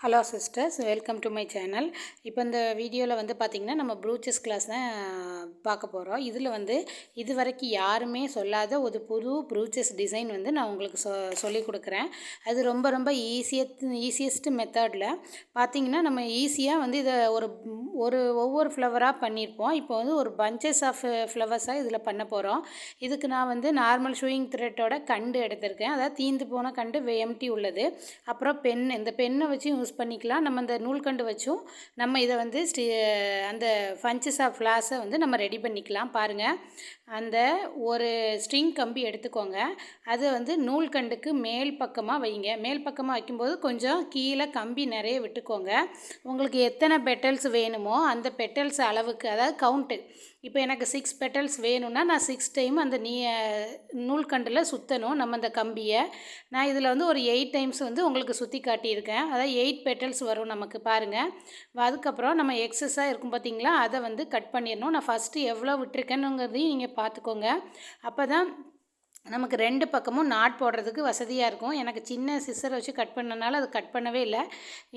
Hello sisters welcome to my channel இப்போ இந்த வீடியோவில் வந்து பார்த்திங்கன்னா நம்ம ப்ரூச்சஸ் கிளாஸ் தான் பார்க்க போகிறோம் இதில் வந்து இது வரைக்கும் யாருமே சொல்லாத ஒரு புது ப்ரூச்சஸ் டிசைன் வந்து நான் உங்களுக்கு சொ சொல்லிக் கொடுக்குறேன். அது ரொம்ப ரொம்ப ஈஸியத் ஈஸியஸ்ட் மெத்தடில் பார்த்திங்கன்னா நம்ம ஈஸியாக வந்து இதை ஒரு ஒரு ஒவ்வொரு ஃப்ளவராக பண்ணியிருப்போம் இப்போ வந்து ஒரு பஞ்சஸ் ஆஃப் ஃப்ளவர்ஸாக இதில் பண்ண போகிறோம் இதுக்கு நான் வந்து நார்மல் ஷூயிங் த்ரெட்டோட கண்டு எடுத்திருக்கேன். அதாவது தீந்து போன கண்டு எம்டி உள்ளது. அப்புறம் பென் இந்த பென்னை வச்சு யூஸ் பண்ணிக்கலாம். நம்ம இந்த நூல்கண்டு வச்சும் நம்ம இதை வந்து ஸ்டி அந்த ஃபன்ச்சஸ் ஆஃப் ஃப்ளாஸை வந்து நம்ம ரெடி பண்ணிக்கலாம். பாருங்கள் அந்த ஒரு ஸ்ட்ரிங் கம்பி எடுத்துக்கோங்க. அதை வந்து நூல்கண்டுக்கு மேல் பக்கமாக வைங்க. மேல் பக்கமாக வைக்கும்போது கொஞ்சம் கீழே கம்பி நிறைய விட்டுக்கோங்க. உங்களுக்கு எத்தனை பெட்டல்ஸ் வேணுமோ அந்த பெட்டல்ஸ் அளவுக்கு அதாவது கவுண்ட்டு இப்போ எனக்கு சிக்ஸ் பெட்டல்ஸ் வேணும்னா நான் சிக்ஸ் டைம் அந்த நீ நூல்கண்டில் சுற்றணும் நம்ம அந்த கம்பியை. நான் இதில் வந்து ஒரு எயிட் டைம்ஸ் வந்து உங்களுக்கு சுற்றி காட்டியிருக்கேன். அதாவது எயிட் பெட்டல்ஸ் வரும் நமக்கு பாருங்கள் அதுக்கப்புறம் நம்ம எக்ஸஸாக இருக்கும் பார்த்திங்களா அதை வந்து கட் பண்ணிடணும். நான் ஃபஸ்ட்டு எவ்வளோ விட்டுருக்கேனுங்கிறதையும் நீங்கள் பார்த்துக்கோங்க. அப்போ தான் நமக்கு ரெண்டு பக்கமும் நாட் போடுறதுக்கு வசதியாக இருக்கும். எனக்கு சின்ன சிஸ்ஸரை வச்சு கட் பண்ணனால அது கட் பண்ணவே இல்லை.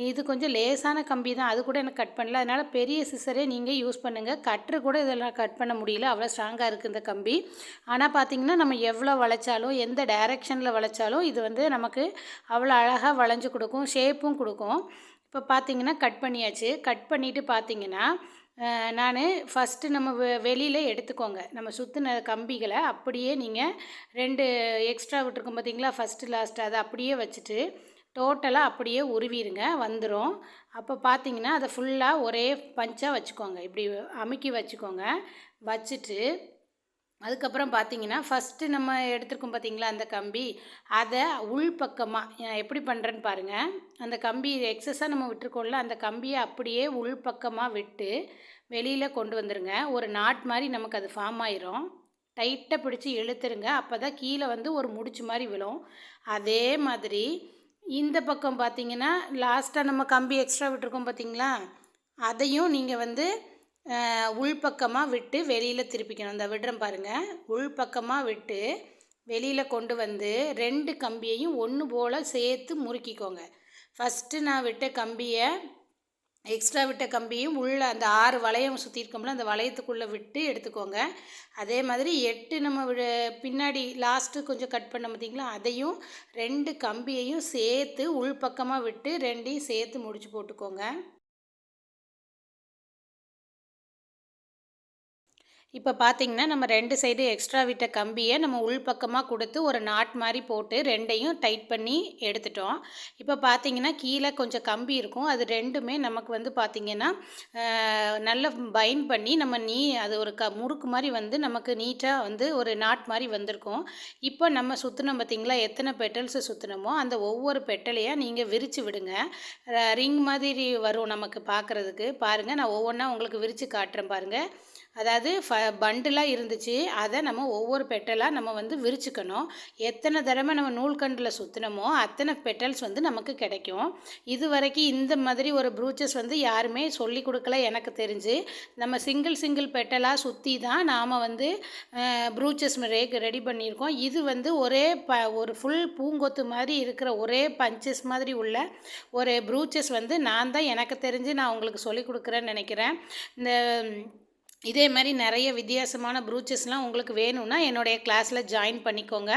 இது கொஞ்சம் லேசான கம்பி தான். அது கூட எனக்கு கட் பண்ணல. அதனால் பெரிய சிஸ்ஸரே நீங்கள் யூஸ் பண்ணுங்கள் கட்ரு கூட இதெல்லாம் கட் பண்ண முடியல. அவ்வளோ ஸ்ட்ராங்காக இருக்குது இந்த கம்பி. ஆனால் பார்த்திங்கன்னா நம்ம எவ்வளோ வளைச்சாலும் எந்த டைரெக்ஷனில் வளைச்சாலும் இது வந்து நமக்கு அவ்வளோ அழகாக வளைஞ்சு கொடுக்கும். ஷேப்பும் கொடுக்கும். இப்போ பார்த்திங்கன்னா கட் பண்ணியாச்சு. கட் பண்ணிவிட்டு பார்த்திங்கன்னா நான் ஃபஸ்ட்டு நம்ம வெ வெளியில் எடுத்துக்கோங்க. நம்ம சுற்றின கம்பிகளை அப்படியே நீங்கள் ரெண்டு எக்ஸ்ட்ரா விட்டுருக்கோம் பார்த்தீங்களா ஃபஸ்ட்டு லாஸ்ட்டு அதை அப்படியே வச்சுட்டு டோட்டலாக அப்படியே உருவிடுங்க வந்துடும் அப்போ பார்த்தீங்கன்னா அதை ஃபுல்லாக ஒரே பஞ்சாக வச்சுக்கோங்க. இப்படி அமுக்கி வச்சுக்கோங்க. வச்சுட்டு அதுக்கப்புறம் பார்த்தீங்கன்னா ஃபஸ்ட்டு நம்ம எடுத்துருக்கோம் பார்த்தீங்களா அந்த கம்பி. அதை உள் பக்கமாக எப்படி பண்ணுறேன்னு பாருங்கள் அந்த கம்பி எக்ஸஸாக நம்ம விட்டுருக்கோம்ல அந்த கம்பியை அப்படியே உள் பக்கமாக விட்டு வெளியில் கொண்டு வந்துருங்க. ஒரு நாட் மாதிரி நமக்கு அது ஃபார்ம் ஆயிரும். டைட்டாக பிடிச்சி இழுத்துருங்க. அப்போ தான் கீழே வந்து ஒரு முடிச்சு மாதிரி விழும். அதே மாதிரி இந்த பக்கம் பார்த்தீங்கன்னா லாஸ்ட்டாக நம்ம கம்பி எக்ஸ்ட்ரா விட்டுருக்கோம் பார்த்தீங்களா அதையும் நீங்கள் வந்து உள்பக்கமாக விட்டு வெளியில் திருப்பிக்கணும். இந்த விடுறேன் பாருங்கள் உள்பக்கமாக விட்டு வெளியில் கொண்டு வந்து ரெண்டு கம்பியையும் ஒன்று போல் சேர்த்து முறுக்கிக்கோங்க. ஃபஸ்ட்டு நான் விட்ட கம்பியை எக்ஸ்ட்ரா விட்ட கம்பியும் உள்ளே அந்த ஆறு வளையம் சுற்றிருக்கோம்ல அந்த வளையத்துக்குள்ளே விட்டு எடுத்துக்கோங்க. அதே மாதிரி எட்டு நம்ம பின்னாடி லாஸ்ட்டு கொஞ்சம் கட் பண்ண பார்த்திங்களா அதையும் ரெண்டு கம்பியையும் சேர்த்து உள்பக்கமாக விட்டு ரெண்டையும் சேர்த்து முடிச்சு போட்டுக்கோங்க. இப்போ பார்த்திங்கன்னா நம்ம ரெண்டு சைடு எக்ஸ்ட்ரா விட்ட கம்பியை நம்ம உள்பக்கமாக கொடுத்து ஒரு நாட் மாதிரி போட்டு ரெண்டையும் டைட் பண்ணி எடுத்துட்டோம். இப்போ பார்த்திங்கன்னா கீழே கொஞ்சம் கம்பி இருக்கும். அது ரெண்டுமே நமக்கு வந்து பார்த்திங்கன்னா நல்ல பைன் பண்ணி நம்ம நீ அது ஒரு க முறுக்கு மாதிரி வந்து நமக்கு நீட்டாக வந்து ஒரு நாட் மாதிரி வந்திருக்கும். இப்போ நம்ம சுற்றினோம் பார்த்திங்களா எத்தனை பெட்டல்ஸை சுற்றினோமோ அந்த ஒவ்வொரு பெட்டலையாக நீங்கள் விரித்து விடுங்க. ரிங் மாதிரி வரும் நமக்கு பார்க்குறதுக்கு. பாருங்கள் நான் ஒவ்வொன்றா உங்களுக்கு விரித்து காட்டுறேன் பாருங்கள் அதாவது ஃப பண்டிலாக இருந்துச்சு. அதை நம்ம ஒவ்வொரு பெட்டலாக நம்ம வந்து விரிச்சுக்கணும். எத்தனை தடவை நம்ம நூல்கண்டில் சுற்றினோமோ அத்தனை பெட்டல்ஸ் வந்து நமக்கு கிடைக்கும். இது வரைக்கும் இந்த மாதிரி ஒரு ப்ரூச்சஸ் வந்து யாருமே சொல்லி கொடுக்கல எனக்கு தெரிஞ்சு. நம்ம சிங்கிள் சிங்கிள் பெட்டலாக சுற்றி தான் நாம் வந்து ப்ரூச்சஸ் ரேக் ரெடி பண்ணியிருக்கோம். இது வந்து ஒரே ப ஒரு ஃபுல் பூங்கொத்து மாதிரி இருக்கிற ஒரே பஞ்சஸ் மாதிரி உள்ள ஒரு ப்ரூச்சஸ் வந்து நான் தான் எனக்கு தெரிஞ்சு நான் உங்களுக்கு சொல்லி கொடுக்குறேன்னு நினைக்கிறேன். இந்த இதே மாதிரி நிறைய வித்தியாசமான ப்ரூச்சஸ்லாம் உங்களுக்கு வேணும்னா என்னுடைய கிளாஸில் ஜாயின் பண்ணிக்கோங்க.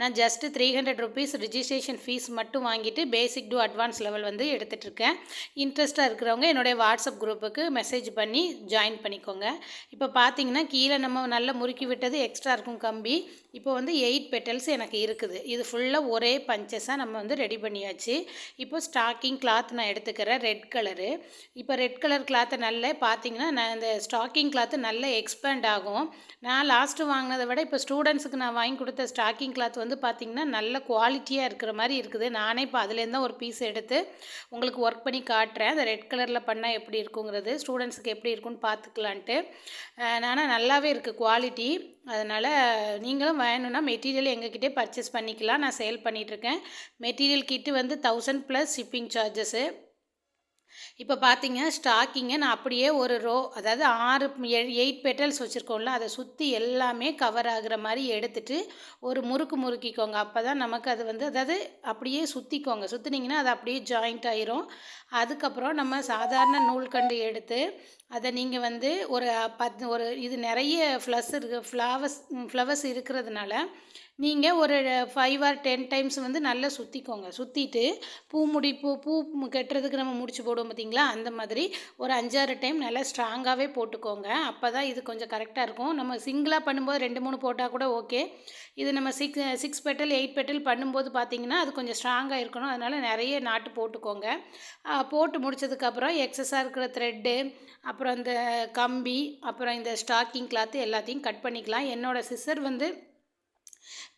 நான் just three hundred rupees registration fees மட்டும் வாங்கிட்டு பேசிக் டு அட்வான்ஸ் லெவல் வந்து எடுத்துகிட்ருக்கேன் இன்ட்ரெஸ்ட்டாக இருக்கிறவங்க என்னுடைய வாட்ஸ்அப் குரூப்புக்கு மெசேஜ் பண்ணி ஜாயின் பண்ணிக்கோங்க. இப்போ பார்த்தீங்கன்னா கீழே நம்ம நல்லா முறுக்கி விட்டது எக்ஸ்ட்ரா இருக்கும் கம்பி. இப்போ வந்து எயிட் பெட்டல்ஸ் எனக்கு இருக்குது. இது ஃபுல்லாக ஒரே பஞ்சஸாக நம்ம வந்து ரெடி பண்ணியாச்சு. இப்போ ஸ்டாக்கிங் கிளாத் நான் எடுத்துக்கிறேன். ரெட் கலரு இப்போ ரெட் கலர் கிளாத்தை நல்லா பார்த்தீங்கன்னா நான் இந்த ஸ்டாக்கிங் கிளாத் கிளாத்து நல்ல எக்ஸ்பேண்ட் ஆகும். நான் லாஸ்ட்டு வாங்கினதை விட இப்போ ஸ்டூடெண்ட்ஸுக்கு நான் வாங்கி கொடுத்த ஸ்டாக்கிங் கிளாத் வந்து பார்த்திங்கன்னா நல்ல குவாலிட்டியாக இருக்கிற மாதிரி இருக்குது. நானே இப்போ அதுலேருந்து தான் ஒரு பீஸ் எடுத்து உங்களுக்கு ஒர்க் பண்ணி காட்டுறேன். அந்த ரெட் கலரில் பண்ணால் எப்படி இருக்குங்கிறது ஸ்டூடெண்ட்ஸுக்கு எப்படி இருக்குன்னு பார்த்துக்கலான்ட்டு ஆனால் நல்லாவே இருக்குது குவாலிட்டி அதனால் நீங்களும் வேணும்னா மெட்டீரியல் எங்ககிட்டே பர்ச்சேஸ் பண்ணிக்கலாம். நான் சேல் பண்ணிகிட்ருக்கேன் மெட்டீரியல் கிட்டு வந்து தௌசண்ட் ப்ளஸ் ஷிப்பிங் சார்ஜஸ்ஸு இப்போ பார்த்தீங்க ஸ்டாக்கிங்கை நான் அப்படியே ஒரு ரோ அதாவது ஆறு எயிட் பெட்டல்ஸ் வச்சுருக்கோம்ல அதை சுற்றி எல்லாமே கவர் ஆகுற மாதிரி எடுத்துட்டு ஒரு முறுக்கு முறுக்கிக்கோங்க. அப்போ தான் நமக்கு அது வந்து அதாவது அப்படியே சுற்றிக்கோங்க சுற்றுனீங்கன்னா அது அப்படியே ஜாயிண்ட் ஆயிரும். அதுக்கப்புறம் நம்ம சாதாரண நூல்கண்டு எடுத்து அதை நீங்கள் வந்து ஒரு பத் ஒரு இது நிறைய ஃப்ளஸ் இருக்குது ஃப்ளவர்ஸ் ஃப்ளவர்ஸ் இருக்கிறதுனால நீங்கள் ஒரு ஃபைவ் ஆர் டென் டைம்ஸ் வந்து நல்லா சுற்றிக்கோங்க சுற்றிட்டு பூ முடி பூ பூ கட்டுறதுக்கு நம்ம முடிச்சு போடுவோம் பார்த்தீங்களா அந்த மாதிரி ஒரு அஞ்சாறு டைம் நல்லா ஸ்ட்ராங்காகவே போட்டுக்கோங்க. அப்போ தான் இது கொஞ்சம் கரெக்டாக இருக்கும். நம்ம சிங்கிளாக பண்ணும்போது ரெண்டு மூணு போட்டால் கூட ஓகே இது நம்ம six six petal eight petal பண்ணும்போது பார்த்தீங்கன்னா அது கொஞ்சம் ஸ்ட்ராங்காக இருக்கணும். அதனால் நிறைய நாட்டு போட்டுக்கோங்க. போட்டு முடிச்சதுக்கப்புறம் எக்ஸஸாக இருக்கிற த்ரெட்டு அப்புறம் இந்த கம்பி அப்புறம் இந்த ஸ்டாக்கிங் கிளாத்து எல்லாத்தையும் கட் பண்ணிக்கலாம். என்னோடய சிஸ்டர் வந்து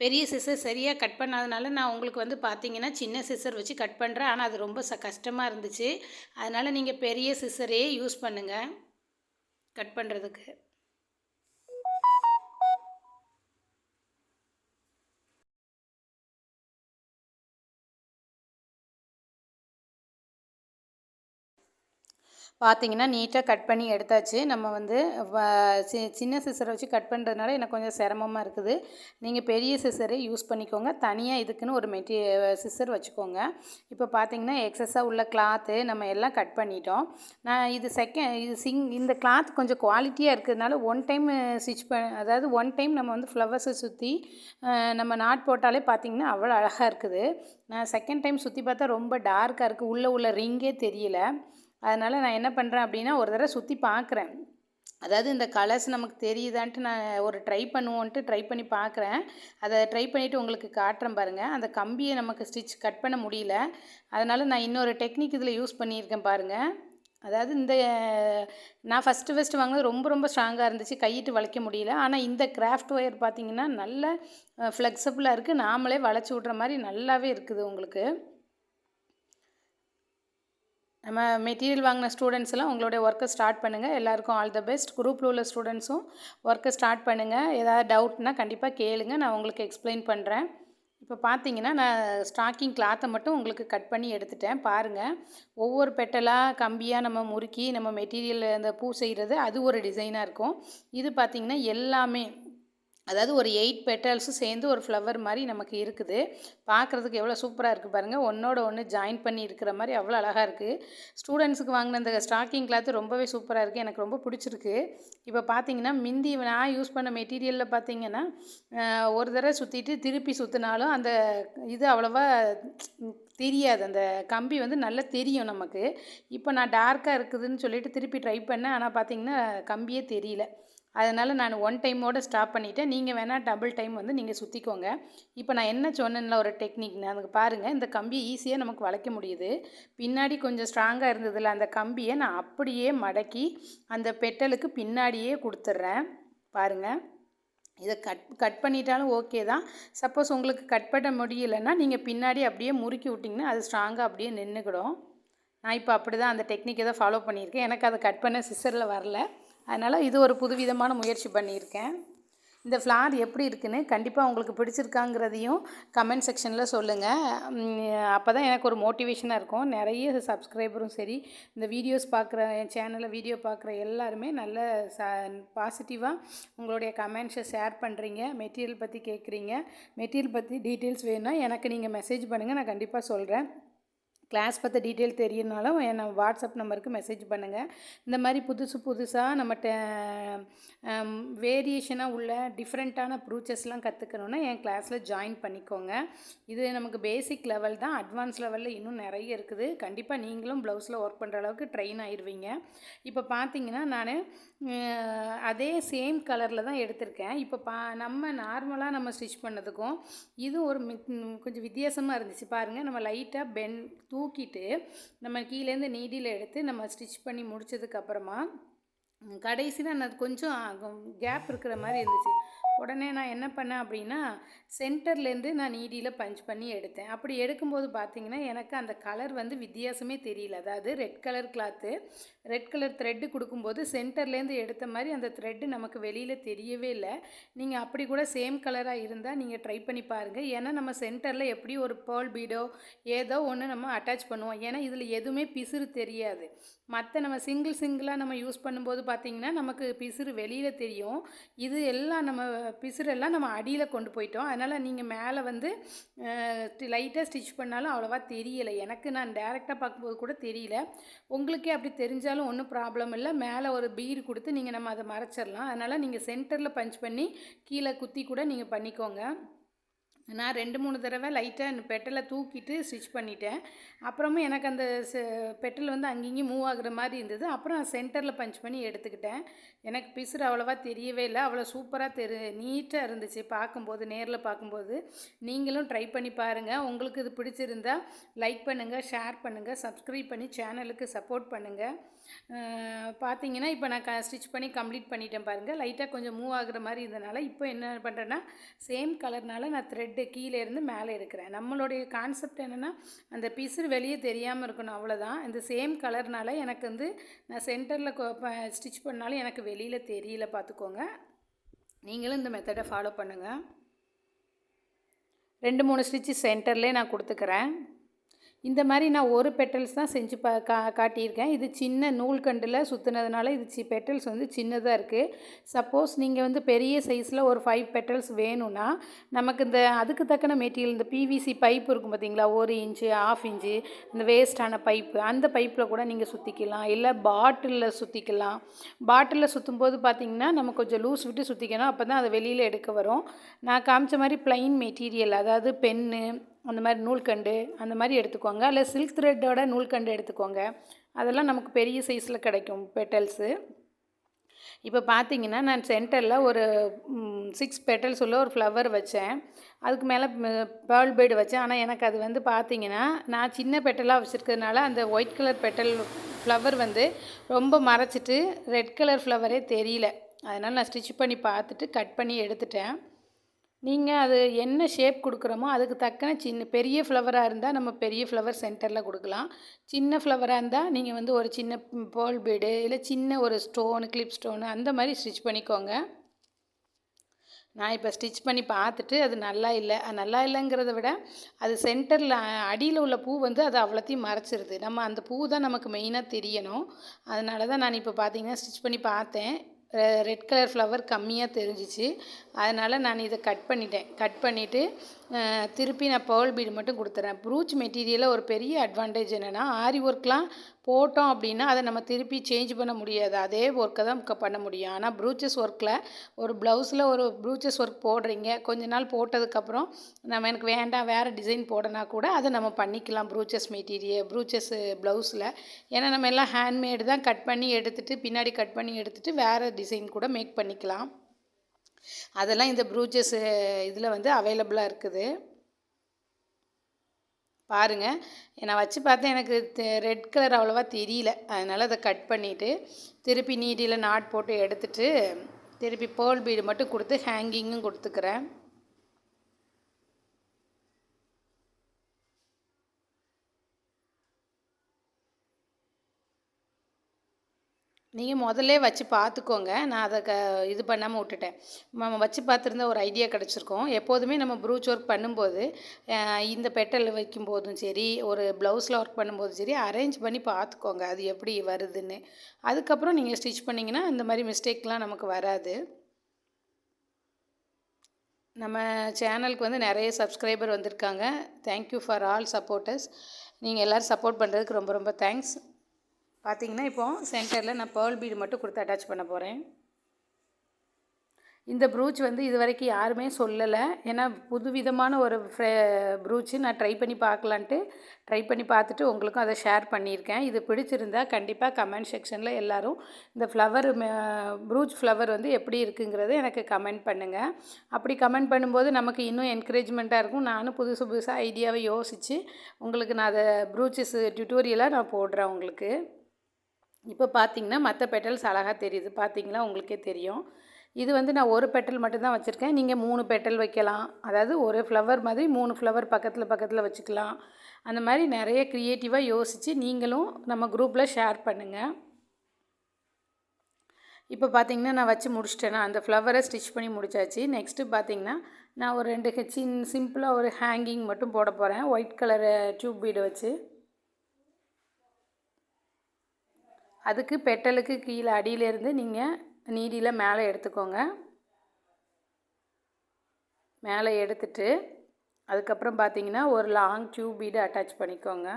பெரிய சிசர் சரியாக கட் பண்ணாதனால நான் உங்களுக்கு வந்து பார்த்தீங்கன்னா சின்ன சிசர் வச்சு கட் பண்ணுறேன் ஆனால் அது ரொம்ப ச கஷ்டமாக இருந்துச்சு. அதனால் நீங்கள் பெரிய சிசரே யூஸ் பண்ணுங்கள் கட் பண்ணுறதுக்கு பார்த்தீங்கன்னா நீட்டாக கட் பண்ணி எடுத்தாச்சு. நம்ம வந்து சி சின்ன சிசரை வச்சு கட் பண்ணுறதுனால எனக்கு கொஞ்சம் சிரமமாக இருக்குது. நீங்கள் பெரிய சிசரை யூஸ் பண்ணிக்கோங்க. தனியாக இதுக்குன்னு ஒரு மெட்டீ சிசர் வச்சுக்கோங்க. இப்போ பார்த்தீங்கன்னா எக்ஸஸாக உள்ள கிளாத்து நம்ம எல்லாம் கட் பண்ணிட்டோம். நான் இது செகண்ட் இது சிங் இந்த கிளாத் கொஞ்சம் குவாலிட்டியாக இருக்கிறதுனால ஒன் டைம் ஸ்டிச் ப அதாவது ஒன் டைம் நம்ம வந்து ஃப்ளவர்ஸை சுற்றி நம்ம நாட் போட்டாலே பார்த்திங்கன்னா அவ்வளோ அழகாக இருக்குது. நான் செகண்ட் டைம் சுற்றி பார்த்தா ரொம்ப டார்க்காக இருக்குது உள்ளே உள்ள ரிங்கே தெரியல. அதனால் நான் என்ன பண்ணுறேன் அப்படின்னா ஒரு தடவை சுற்றி பார்க்குறேன் அதாவது இந்த கலர்ஸ் நமக்கு தெரியுதான்ட்டு நான் ஒரு ட்ரை பண்ணுவோன்ட்டு ட்ரை பண்ணி பார்க்குறேன் அதை ட்ரை பண்ணிவிட்டு உங்களுக்கு காட்டுறேன் பாருங்கள் அந்த கம்பியை நமக்கு ஸ்டிச் கட் பண்ண முடியல. அதனால் நான் இன்னொரு டெக்னிக் இதில் யூஸ் பண்ணியிருக்கேன் பாருங்கள் அதாவது இந்த நான் ஃபஸ்ட்டு ஃபஸ்ட்டு வாங்கினது ரொம்ப ரொம்ப ஸ்ட்ராங்காக இருந்துச்சு. கையிட்டு வளைக்க முடியல. ஆனால் இந்த கிராஃப்ட் ஒயர் பார்த்திங்கன்னா நல்ல ஃப்ளெக்சபிளாக இருக்குது நாமளே வளைச்சி விட்ற மாதிரி நல்லாவே இருக்குது உங்களுக்கு. நம்ம மெட்டீரியல் வாங்கின ஸ்டூடெண்ட்ஸ் எல்லாம் உங்களுடைய ஒர்க்கை ஸ்டார்ட் பண்ணுங்கள் எல்லாருக்கும் ஆல் த பெஸ்ட் குரூப்பில் உள்ள ஸ்டூடெண்ட்ஸும் ஒர்க்கை ஸ்டார்ட் பண்ணுங்கள் ஏதாவது டவுட்னால் கண்டிப்பாக கேளுங்க. நான் உங்களுக்கு எக்ஸ்பிளைன் பண்ணுறேன் இப்போ பார்த்தீங்கன்னா நான் ஸ்டாக்கிங் கிளாத்தை மட்டும் உங்களுக்கு கட் பண்ணி எடுத்துட்டேன். பாருங்கள் ஒவ்வொரு பெட்டலாக கம்பியாக நம்ம முறுக்கி நம்ம மெட்டீரியல் அந்த பூ செய்கிறது அது ஒரு டிசைனாக இருக்கும். இது பார்த்திங்கன்னா எல்லாமே அதாவது ஒரு எயிட் பெட்டல்ஸும் சேர்ந்து ஒரு ஃப்ளவர் மாதிரி நமக்கு இருக்குது. பார்க்குறதுக்கு எவ்வளோ சூப்பராக இருக்குது பாருங்கள் ஒன்றோட ஒன்று ஜாயின் பண்ணி இருக்கிற மாதிரி அவ்வளோ அழகாக இருக்குது ஸ்டூடெண்ட்ஸுக்கு வாங்கின அந்த ஸ்டாக்கிங் கிளாத்து ரொம்பவே சூப்பராக இருக்குது எனக்கு ரொம்ப பிடிச்சிருக்கு. இப்போ பார்த்தீங்கன்னா மிந்தி நான் யூஸ் பண்ண மெட்டீரியலில் பார்த்தீங்கன்னா ஒரு தடவை சுற்றிட்டு திருப்பி சுற்றினாலும் அந்த இது அவ்வளோவா தெரியாது. அந்த கம்பி வந்து நல்லா தெரியும் நமக்கு. இப்போ நான் டார்க்காக இருக்குதுன்னு சொல்லிட்டு திருப்பி ட்ரை பண்ணேன். ஆனால் பார்த்தீங்கன்னா கம்பியே தெரியல. அதனால் நான் ஒன் டைமோடு ஸ்டாப் பண்ணிவிட்டேன் நீங்கள் வேணால் டபுள் டைம் வந்து நீங்கள் சுற்றிக்கோங்க இப்போ நான் என்ன சொன்னேன்ல ஒரு டெக்னிக்னு அதுக்கு பாருங்கள் இந்த கம்பியை ஈஸியாக நமக்கு வளைக்க முடியுது. பின்னாடி கொஞ்சம் ஸ்ட்ராங்காக இருந்ததில்ல அந்த கம்பியை நான் அப்படியே மடக்கி அந்த பெட்டலுக்கு பின்னாடியே கொடுத்துட்றேன். பாருங்கள் இதை கட் கட் பண்ணிட்டாலும் ஓகே தான். சப்போஸ் உங்களுக்கு கட் பண்ண முடியலைன்னா நீங்கள் பின்னாடி அப்படியே முறுக்கி விட்டிங்கன்னா அது ஸ்ட்ராங்காக அப்படியே நின்றுக்கிடும் நான் இப்போ அப்படி தான் அந்த டெக்னிக்கை தான் ஃபாலோ பண்ணியிருக்கேன். எனக்கு அதை கட் பண்ண சிஸ்டரில் வரல. அதனால் இது ஒரு புதுவிதமான முயற்சி பண்ணியிருக்கேன். இந்த ஃப்ளார் எப்படி இருக்குன்னு கண்டிப்பாக உங்களுக்கு பிடிச்சிருக்காங்கிறதையும் கமெண்ட் செக்ஷனில் சொல்லுங்கள் அப்போ தான் எனக்கு ஒரு மோட்டிவேஷனாக இருக்கும். நிறைய சப்ஸ்கிரைபரும் சரி இந்த வீடியோஸ் பார்க்குற என் சேனலில் வீடியோ பார்க்குற எல்லாருமே நல்ல ச பாசிட்டிவாக உங்களுடைய கமெண்ட்ஸை ஷேர் பண்ணுறீங்க மெட்டீரியல் பற்றி கேட்குறீங்க. மெட்டீரியல் பற்றி டீட்டெயில்ஸ் வேணும்னா எனக்கு நீங்கள் மெசேஜ் பண்ணுங்கள் நான் கண்டிப்பாக சொல்கிறேன் கிளாஸ் பற்றி டீட்டெயில் தெரியனாலும் என்ன வாட்ஸ்அப் நம்பருக்கு மெசேஜ் பண்ணுங்கள் இந்த மாதிரி புதுசு புதுசாக நம்மகிட்ட வேரியேஷனாக உள்ள டிஃப்ரெண்ட்டான ப்ரூச்சஸ்லாம் கற்றுக்கணுன்னா என் கிளாஸில் ஜாயின் பண்ணிக்கோங்க. இது நமக்கு பேசிக் லெவல் தான். அட்வான்ஸ் லெவலில் இன்னும் நிறைய இருக்குது. கண்டிப்பாக நீங்களும் ப்ளவுஸில் ஒர்க் பண்ணுற அளவுக்கு ட்ரெயின் ஆயிடுவீங்க இப்போ பார்த்தீங்கன்னா நான் அதே சேம் கலரில் தான் எடுத்திருக்கேன். இப்போ பா நம்ம நார்மலாக நம்ம ஸ்டிச் பண்ணதுக்கும் இது ஒரு கொஞ்சம் வித்தியாசமாக இருந்துச்சு. பாருங்கள் நம்ம லைட்டாக பென் தூக்கிட்டு நம்ம கீழேருந்து நீடியில் எடுத்து நம்ம ஸ்டிச் பண்ணி முடித்ததுக்கப்புறமா கடைசியில் நான் கொஞ்சம் கேப் இருக்கிற மாதிரி இருந்துச்சு. உடனே நான் என்ன பண்ணேன் அப்படின்னா சென்டர்லேருந்து நான் நீடியில் பஞ்ச் பண்ணி எடுத்தேன். அப்படி எடுக்கும்போது பார்த்தீங்கன்னா எனக்கு அந்த கலர் வந்து வித்தியாசமே தெரியல. அதாவது red colour cloth red colour thread கொடுக்கும்போது சென்டர்லேருந்து எடுத்த மாதிரி அந்த த்ரெட்டு நமக்கு வெளியில் தெரியவே இல்லை. நீங்கள் அப்படி கூட சேம் கலராக இருந்தால் நீங்கள் ட்ரை பண்ணி பாருங்கள் ஏன்னா நம்ம சென்டரில் எப்படி ஒரு பேர்ல் பீடோ ஏதோ ஒன்று நம்ம அட்டாச் பண்ணுவோம். ஏன்னா இதில் எதுவுமே பிசுறு தெரியாது. மற்ற நம்ம சிங்கிள் சிங்கிளாக நம்ம யூஸ் பண்ணும்போது பார்த்திங்கன்னா நமக்கு பிசுறு வெளியில் தெரியும். இது எல்லாம் நம்ம பிசுறெல்லாம் நம்ம அடியில் கொண்டு போயிட்டோம். அதனால் நீங்கள் மேலே வந்து லைட்டாக ஸ்டிச் பண்ணாலும் அவ்வளோவா தெரியலை. எனக்கு நான் டேரெக்டாக பார்க்கும்போது கூட தெரியல. உங்களுக்கே அப்படி தெரிஞ்சாலும் ஒன்றும் ப்ராப்ளம் இல்லை. மேலே ஒரு பீடு கொடுத்து நீங்கள் நம்ம அதை மறைச்சிடலாம். அதனால் நீங்கள் சென்டரில் பஞ்ச் பண்ணி கீழே குத்தி கூட நீங்கள் பண்ணிக்கோங்க. நான் ரெண்டு மூணு தடவை லைட்டாக பெட்டலை தூக்கிட்டு ஸ்டிச் பண்ணிட்டேன். அப்புறமும் எனக்கு அந்த பெட்டல் வந்து அங்கேயும் மூவ் ஆகுற மாதிரி இருந்தது. அப்புறம் சென்டரில் பஞ்ச் பண்ணி எடுத்துக்கிட்டேன். எனக்கு பிசுறு அவ்வளோவா தெரியவே இல்லை. அவ்வளோ சூப்பராக தெரு நீட்டாக இருந்துச்சு பார்க்கும்போது நேரில் பார்க்கும்போது. நீங்களும் ட்ரை பண்ணி பாருங்கள் உங்களுக்கு இது பிடிச்சிருந்தா லைக் பண்ணுங்கள் ஷேர் பண்ணுங்கள் சப்ஸ்கிரைப் பண்ணி சேனலுக்கு சப்போர்ட் பண்ணுங்கள் பார்த்தீங்கன்னா இப்போ நான் க ஸ்டிச் பண்ணி கம்ப்ளீட் பண்ணிட்டேன் பாருங்கள் லைட்டாக கொஞ்சம் மூவ் ஆகுற மாதிரி இருந்தனால இப்போ என்ன பண்ணுறேன்னா சேம் கலர்னால நான் த்ரெட் கீழே இருந்து மேலே எடுக்கிறேன். நம்மளுடைய கான்செப்ட் என்னென்னா அந்த பிசுறு வெளியே தெரியாமல் இருக்கணும் அவ்வளோதான் இந்த சேம் கலர்னால எனக்கு வந்து நான் சென்டரில் ஸ்டிச் பண்ணாலும் எனக்கு வெளியில் தெரியல பார்த்துக்கோங்க நீங்களும் இந்த மெத்தடை ஃபாலோ பண்ணுங்கள் ரெண்டு மூணு ஸ்டிச்சு சென்டர்லேயே நான் கொடுத்துக்கிறேன். இந்த மாதிரி நான் ஒரு பெட்டல்ஸ் தான் செஞ்சு பா கா காட்டியிருக்கேன். இது சின்ன நூல்கண்டில் சுற்றுனதுனால இது சி பெட்டல்ஸ் வந்து சின்னதாக இருக்குது சப்போஸ் நீங்கள் வந்து பெரிய சைஸில் ஒரு ஃபைவ் பெட்டல்ஸ் வேணும்னா நமக்கு இந்த அதுக்கு தக்கன மெட்டீரியல் இந்த பிவிசி பைப் இருக்கும் பார்த்தீங்களா ஒரு இன்ச்சு ஆஃப் இன்ச்சு இந்த வேஸ்டான பைப்பு அந்த பைப்பில் கூட நீங்கள் சுற்றிக்கலாம் இல்லை பாட்டிலில் சுற்றிக்கலாம் பாட்டிலில் சுற்றும் போது பார்த்திங்கன்னா நம்ம கொஞ்சம் லூஸ் விட்டு சுற்றிக்கணும் அப்போ தான் அதை வெளியில் எடுக்க வரும். நான் காமிச்ச மாதிரி ப்ளைன் மெட்டீரியல் அதாவது பென்னு அந்த மாதிரி நூல்கண்டு அந்த மாதிரி எடுத்துக்கோங்க. இல்லை சில்க் த்ரெட்டோட நூல்கண்டு எடுத்துக்கோங்க. அதெல்லாம் நமக்கு பெரிய சைஸில் கிடைக்கும் பெட்டல்ஸு இப்போ பார்த்தீங்கன்னா நான் சென்டரில் ஒரு சிக்ஸ் பெட்டல்ஸ் உள்ள ஒரு ஃப்ளவர் வச்சேன். அதுக்கு மேலே பேர்ல் பேர்டு வச்சேன். ஆனால் எனக்கு அது வந்து பார்த்தீங்கன்னா நான் சின்ன பெட்டலாக வச்சுருக்கிறதுனால அந்த ஒயிட் கலர் பெட்டல் ஃப்ளவர் வந்து ரொம்ப மறைச்சிட்டு ரெட் கலர் ஃப்ளவரே தெரியல. அதனால் நான் ஸ்டிச் பண்ணி பார்த்துட்டு கட் பண்ணி எடுத்துட்டேன். நீங்கள் அது என்ன ஷேப் கொடுக்குறோமோ அதுக்கு தக்கன சின்ன பெரிய ஃப்ளவராக இருந்தால் நம்ம பெரிய ஃப்ளவர் சென்டரில் கொடுக்கலாம். சின்ன ஃப்ளவராக இருந்தால் நீங்கள் வந்து ஒரு சின்ன போல் பீடு இல்லை சின்ன ஒரு ஸ்டோனு கிளிப் ஸ்டோனு அந்த மாதிரி ஸ்டிச் பண்ணிக்கோங்க. நான் இப்போ ஸ்டிச் பண்ணி பார்த்துட்டு அது நல்லா இல்லை. நல்லா இல்லைங்கிறத விட அது சென்டரில் அடியில் உள்ள பூ வந்து அது அவ்வளோத்தையும் மறைச்சிருது. நம்ம அந்த பூ தான் நமக்கு மெயினாக தெரியணும். அதனால தான் நான் இப்போ பார்த்தீங்கன்னா ஸ்டிச் பண்ணி பார்த்தேன். ரெட் கலர் ஃப்ளவர் கம்மியாக தெரிஞ்சிச்சு. அதனால் நான் இதை கட் பண்ணிட்டேன். கட் பண்ணிவிட்டு திருப்பி நான் பேர்ல் பீடு மட்டும் கொடுத்துறேன். ப்ரூச் மெட்டீரியலில் ஒரு பெரிய அட்வான்டேஜ் என்னென்னா ஆரி ஒர்க்லாம் போட்டோம் அப்படின்னா அதை நம்ம திருப்பி சேஞ்ச் பண்ண முடியாது. அதே ஒர்க்கை தான் பண்ண முடியும். ஆனால் ப்ரூச்சஸ் ஒர்க்கில் ஒரு ப்ளவுஸில் ஒரு ப்ரூச்சஸ் ஒர்க் போடுறீங்க. கொஞ்ச நாள் போட்டதுக்கப்புறம் நம்ம எனக்கு வேண்டாம் வேறு டிசைன் போடனா கூட அதை நம்ம பண்ணிக்கலாம். ப்ரூச்சஸ் மெட்டீரியல் ப்ரூச்சஸ் ப்ளவுஸில் ஏன்னா நம்ம எல்லாம் ஹேண்ட்மேடு தான் கட் பண்ணி எடுத்துகிட்டு பின்னாடி கட் பண்ணி எடுத்துகிட்டு வேறு டிசைன் கூட மேக் பண்ணிக்கலாம். அதெல்லாம் இந்த ப்ரூச்சஸ் இதில் வந்து அவைலபிளாக இருக்குது. பாருங்கள் நான் வச்சு பார்த்தேன் எனக்கு ரெட் கலர் அவ்வளோவா தெரியல. அதனால் அதை கட் பண்ணிவிட்டு திருப்பி நீட்டியில் நாட் போட்டு எடுத்துகிட்டு திருப்பி பேர்ல் பீடு மட்டும் கொடுத்து ஹேங்கிங்கும் கொடுத்துக்கிறேன். நீங்கள் முதல்ல வச்சு பார்த்துக்கோங்க. நான் அதை க இது பண்ணாமல் விட்டுட்டேன். நம்ம வச்சு பார்த்துருந்தா ஒரு ஐடியா கிடச்சிருக்கோம். எப்போதுமே நம்ம ப்ரூச் ஒர்க் பண்ணும்போது இந்த பெட்டல் வைக்கும்போதும் சரி ஒரு ப்ளவுஸில் ஒர்க் பண்ணும்போதும் சரி அரேஞ்ச் பண்ணி பார்த்துக்கோங்க. அது எப்படி வருதுன்னு. அதுக்கப்புறம் நீங்கள் ஸ்டிச் பண்ணிங்கன்னா இந்த மாதிரி மிஸ்டேக்லாம் நமக்கு வராது. நம்ம சேனலுக்கு வந்து நிறைய சப்ஸ்கிரைபர் வந்திருக்காங்க. தேங்க்யூ ஃபார் ஆல் சப்போர்ட்டர்ஸ் நீங்கள் எல்லோரும் சப்போர்ட் பண்ணுறதுக்கு ரொம்ப ரொம்ப தேங்க்ஸ் பார்த்தீங்கன்னா இப்போது சென்டரில் நான் பேர்ல் பீடு மட்டும் கொடுத்து அட்டாச் பண்ண போகிறேன் இந்த ப்ரூச் வந்து இது வரைக்கும் யாருமே சொல்லலை. ஏன்னா புது விதமான ஒரு ஃப்ரெ ப்ரூச்சு நான் ட்ரை பண்ணி பார்க்கலான்ட்டு ட்ரை பண்ணி பார்த்துட்டு உங்களுக்கும் அதை ஷேர் பண்ணியிருக்கேன். இது பிடிச்சிருந்தா கண்டிப்பாக கமெண்ட் செக்ஷனில் எல்லோரும் இந்த ஃப்ளவர் ப்ரூச் ஃப்ளவர் வந்து எப்படி இருக்குங்கிறத எனக்கு கமெண்ட் பண்ணுங்கள் அப்படி கமெண்ட் பண்ணும்போது நமக்கு இன்னும் என்கரேஜ்மெண்ட்டாக இருக்கும். நானும் புதுசு புதுசாக ஐடியாவை யோசித்து உங்களுக்கு நான் அதை ப்ரூச்சஸ் டியூட்டோரியலாக நான் போடுறேன் உங்களுக்கு. இப்போ பார்த்தீங்கன்னா மற்ற பெட்டல்ஸ் அழகாக தெரியுது. பார்த்தீங்களா? உங்களுக்கே தெரியும். இது வந்து நான் ஒரு பெட்டல் மட்டும்தான் வச்சுருக்கேன். நீங்கள் மூணு பெட்டல் வைக்கலாம். அதாவது ஒரு ஃப்ளவர் மாதிரி மூணு ஃப்ளவர் பக்கத்தில் பக்கத்தில் வச்சுக்கலாம். அந்த மாதிரி நிறைய க்ரியேட்டிவாக யோசித்து நீங்களும் நம்ம குரூப்பில் ஷேர் பண்ணுங்கள் இப்போ பார்த்தீங்கன்னா நான் வச்சு முடிச்சிட்டேன்னா அந்த ஃப்ளவரை ஸ்டிச் பண்ணி முடிச்சாச்சு. நெக்ஸ்ட்டு பார்த்தீங்கன்னா நான் ஒரு ரெண்டு சின் சிம்பிளாக ஒரு ஹேங்கிங் மட்டும் போட போகிறேன் ஒயிட் கலரு டியூப் பீடு வச்சு. அதுக்கு பெட்டலுக்கு கீழே அடியிலேருந்து நீங்கள் நீடியில் மேலே எடுத்துக்கோங்க. மேலே எடுத்துட்டு அதுக்கப்புறம் பார்த்தீங்கன்னா ஒரு லாங் டியூப் பீடு அட்டாச் பண்ணிக்கோங்க.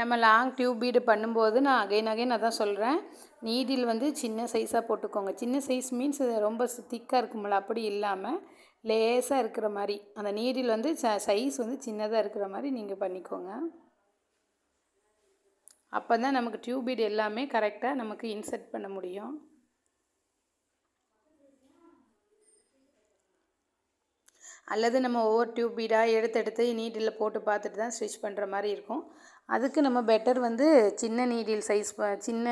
நம்ம லாங் டியூப் பீடு பண்ணும்போது நான் அகைன் அகைன் அதான் சொல்கிறேன் நீடில் வந்து சின்ன சைஸாக போட்டுக்கோங்க. சின்ன சைஸ் மீன்ஸ் ரொம்ப திக்காக இருக்குமில்ல அப்படி இல்லாமல் லேசாக இருக்கிற மாதிரி. அந்த நீடில் வந்து ச சைஸ் வந்து சின்னதாக இருக்கிற மாதிரி நீங்கள் பண்ணிக்கோங்க. அப்போ தான் நமக்கு டியூப் பீடு எல்லாமே கரெக்டாக நமக்கு இன்சர்ட் பண்ண முடியும். அல்லது நம்ம ஒவ்வொரு டியூப் பீடாக எடுத்து எடுத்து நீட்டில் போட்டு பார்த்துட்டு தான் ஸ்டிச் பண்ணுற மாதிரி இருக்கும். அதுக்கு நம்ம பெட்டர் வந்து சின்ன நீடில் சைஸ் சின்ன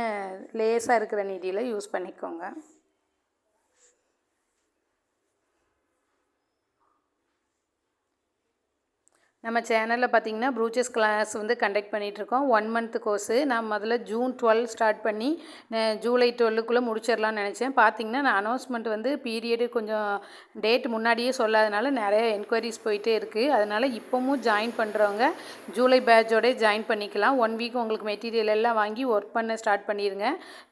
லேஸாக இருக்கிற நீடியில் யூஸ் பண்ணிக்கோங்க. நம்ம சேனலில் பார்த்தீங்கன்னா ப்ரூச்சஸ் கிளாஸ் வந்து கண்டக்ட் பண்ணிகிட்ருக்கோம் ஒன் மந்த் கோர்ஸு நான் முதல்ல ஜூன் டுவெல் ஸ்டார்ட் பண்ணி ஜூலை டுவெல்லுக்குள்ளே முடிச்சிடலான்னு நினச்சேன். பார்த்தீங்கன்னா நான் அனௌன்ஸ்மெண்ட் வந்து பீரியடு கொஞ்சம் டேட் முன்னாடியே சொல்லாதனால நிறைய என்கொயரிஸ் போயிட்டே இருக்குது அதனால் இப்போவும் ஜாயின் பண்ணுறவங்க ஜூலை பேட்சோடய ஜாயின் பண்ணிக்கலாம். ஒன் வீக் உங்களுக்கு மெட்டீரியல் எல்லாம் வாங்கி ஒர்க் பண்ண ஸ்டார்ட் பண்ணிடுங்க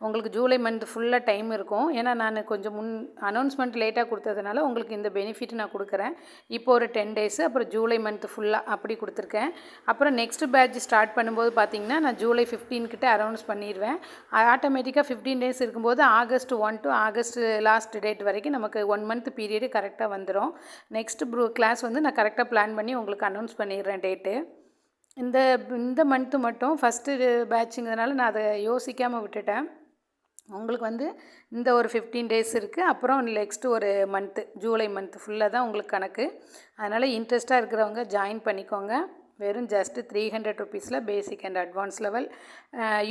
உங்களுக்கு ஜூலை மந்த் ஃபுல்லாக டைம் இருக்கும். ஏன்னா நான் கொஞ்சம் முன் அனௌன்ஸ்மெண்ட் லேட்டாக கொடுத்ததுனால உங்களுக்கு இந்த பெனிஃபிட் நான் கொடுக்குறேன். இப்போ ஒரு டென் டேஸ் அப்புறம் ஜூலை மந்த் ஃபுல்லாக அப்படி கொடுத்துருக்கேன். அப்புறம் நெக்ஸ்ட் பேட்ச் ஸ்டார்ட் பண்ணும்போது பார்த்தீங்கன்னா நான் ஜூலை ஃபிஃப்டீன் கிட்ட அனௌன்ஸ் பண்ணிடுவேன் ஆட்டோமேட்டிக்காக ஃபிஃப்டீன் டேஸ் இருக்கும்போது August one to August last date வரைக்கும் நமக்கு ஒன் மந்த் பீரியடு கரெக்டாக வந்துடும் நெக்ஸ்ட் ப்ரூ கிளாஸ் வந்து நான் கரெக்டாக பிளான் பண்ணி உங்களுக்கு அனௌன்ஸ் பண்ணிடுறேன் டேட்டு இந்த இந்த மந்த்து மட்டும் ஃபஸ்ட்டு பேட்சுங்கிறதுனால நான் அதை யோசிக்காமல் விட்டுட்டேன். உங்களுக்கு வந்து இந்த ஒரு ஃபிஃப்டீன் டேஸ் இருக்குது அப்புறம் நெக்ஸ்ட்டு ஒரு மந்த்து ஜூலை மந்த்து ஃபுல்லாக தான் உங்களுக்கு கணக்கு. அதனால் இன்ட்ரெஸ்ட்டாக இருக்கிறவங்க ஜாயின் பண்ணிக்கோங்க. வெறும் ஜஸ்ட்டு த்ரீ ஹண்ட்ரட் ருபீஸில் பேசிக் அண்ட் அட்வான்ஸ் லெவல்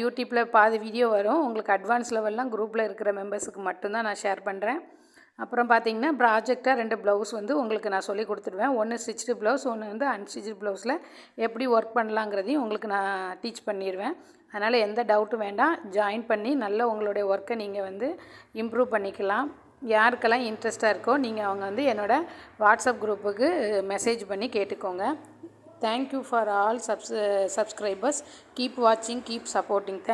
யூடியூப்பில் பாதி வீடியோ வரும். உங்களுக்கு அட்வான்ஸ் லெவல்லாம் குரூப்பில் இருக்கிற மெம்பர்ஸுக்கு மட்டும்தான் நான் ஷேர் பண்ணுறேன் அப்புறம் பார்த்தீங்கன்னா ப்ராஜெக்டாக ரெண்டு ப்ளவுஸ் வந்து உங்களுக்கு நான் சொல்லி கொடுத்துடுவேன். ஒன்று ஸ்டிச்சு ப்ளவுஸ் ஒன்று வந்து அன்ஸ்டிச்சு ப்ளவுஸில் எப்படி ஒர்க் பண்ணலாங்கிறதையும் உங்களுக்கு நான் டீச் பண்ணிடுவேன். அதனால் எந்த டவுட்டும் வேண்டாம். ஜாயின் பண்ணி நல்ல உங்களுடைய ஒர்க்கை நீங்கள் வந்து இம்ப்ரூவ் பண்ணிக்கலாம். யாருக்கெல்லாம் இன்ட்ரெஸ்ட்டாக இருக்கோ நீங்கள் அவங்க வந்து என்னோடய வாட்ஸ்அப் குரூப்புக்கு மெசேஜ் பண்ணி கேட்டுக்கோங்க. Thank you for all subs subscribers keep வாட்சிங் கீப் சப்போர்ட்டிங் தேங்க்